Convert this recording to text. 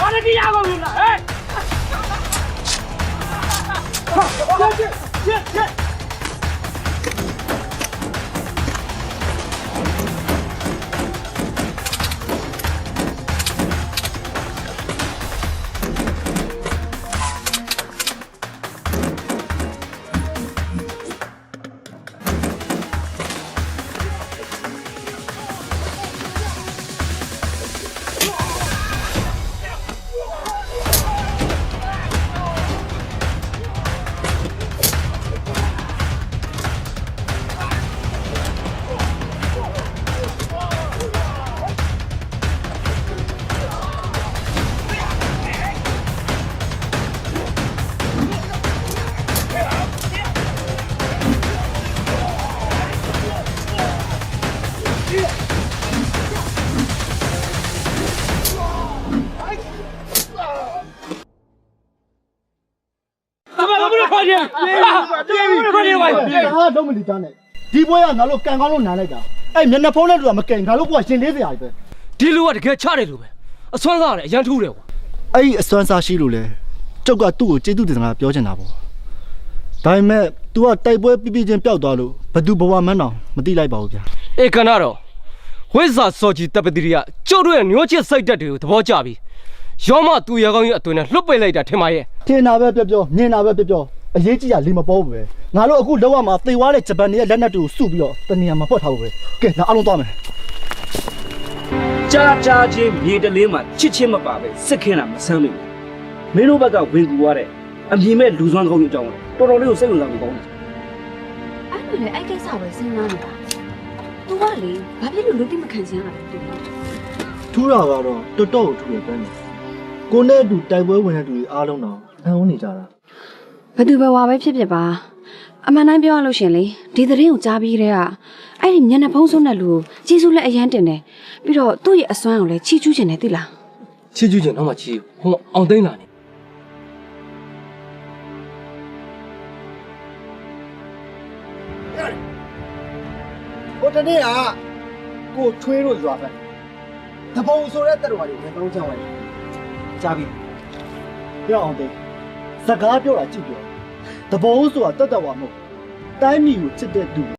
ဘာလဲတရားကု ဘာဘာခေါ်ကြပြေးပြေးခေါ်ကြဝိုင်းဟာတော့မလီသားနဲ့ဒီပွဲကငါတို့ကန်ကောင်းလို့နားလိုက်တာအဲ့မျက်နှာဖုံးတဲ့လူကမကန်ငါတို့ကရှင်လေးစရာကြီးပဲဒီလူကတကယ်ချတယ်လို့ပဲအစွမ်းစားတယ်အရန်ထူးတယ်ကွာအဲ့ဒီအစွမ်းစားရှိလို့လေကျုပ်ကသူ့ကိုကျေးဇူးတင်စကားပြောချင်တာပေါ့ဒါပေမဲ့ तू ကတိုက်ပွဲပြပြချင်းပျောက်သွားလို့ဘသူဘဝမန်းအောင်မတိလိုက်ပါဘူးဗျာအေကနာတော့ဝိဇ္ဇာစောကြီးတပ်ပတိရိယကျုပ်တို့ရဲ့ညှို့ချစ်စိတ်တက်တွေကိုသဘောကျပြီးရောမသူရကောင်းကြီးအသွင်နဲ့လွတ်ပိတ်လိုက်တာထင်ပါရဲ့ထင်တာပဲပြောပြောမြင်တာပဲပြောပြော အရေးကြီးတာလေးမပေါ်ဘူးပဲငါတို့အခုလောက်ရမှာသေသွားတဲ့ဂျပန်တွေရဲ့လက်နက်တွေကိုစုပြီးတော့တနေရာမှာဖွက်ထားဖို့ပဲကဲငါအားလုံးသွားမယ်ကြားကြားချင်းမြေတလင်းမှာချစ်ချင်းမပါပဲစစ်ခင်းတာမဆမ်းမိဘူးမင်းတို့ဘက်ကဝင်ကူရတဲ့အမြင်မဲ့လူစွမ်းကောင်းကြီးအကြောင်းတော်တော်လေးကိုစိတ်ဝင်စားဖို့ကောင်းတယ်အဲ့လိုလေအဲ့ကိစ္စပဲစဉ်းစားနေတာ။ तू ကလေဘာဖြစ်လို့လူတိမခံချင်ရတာလဲတူလားထူးတာကတော့တော်တော်ကိုထူရပဲကိုနဲ့အတူတိုက်ပွဲဝင်တဲ့သူတွေအားလုံးတော့အံ့ဩနေကြတာ။ ဘယ်သူပဲဝါပဲဖြစ်ဖြစ်ပါ။အမှန်တိုင်းပြောရလို့ရှရင်လေဒီသတင်းကိုကြားပြီးတဲ့ကအဲ့ဒီမျက်နှာဖုံးစွန်းတဲ့လူကိုကျေးဇူးလည်းအရန်တင်တယ်။ပြီးတော့သူ့ရဲ့အစွမ်းကိုလည်းချီးကျူးခြင်းနဲ့သိလားချစ်ကျူးကျင်တော့မှချီဟိုအောင်သိန်းလာနေဟိုတနေ့ကကိုထွေးတို့ရွာပဲတပုံဆိုတဲ့တက်တော်တွေဝင်တော့ကြောက်ရတယ်ကြားပြီပြောအောင်တဲ့ စကားပြောတာကြည့်ပြောတပုံဆိုတာတက်တက်ဝါမဟုတ်တိုင်းပြည်ကိုချစ်တဲ့သူ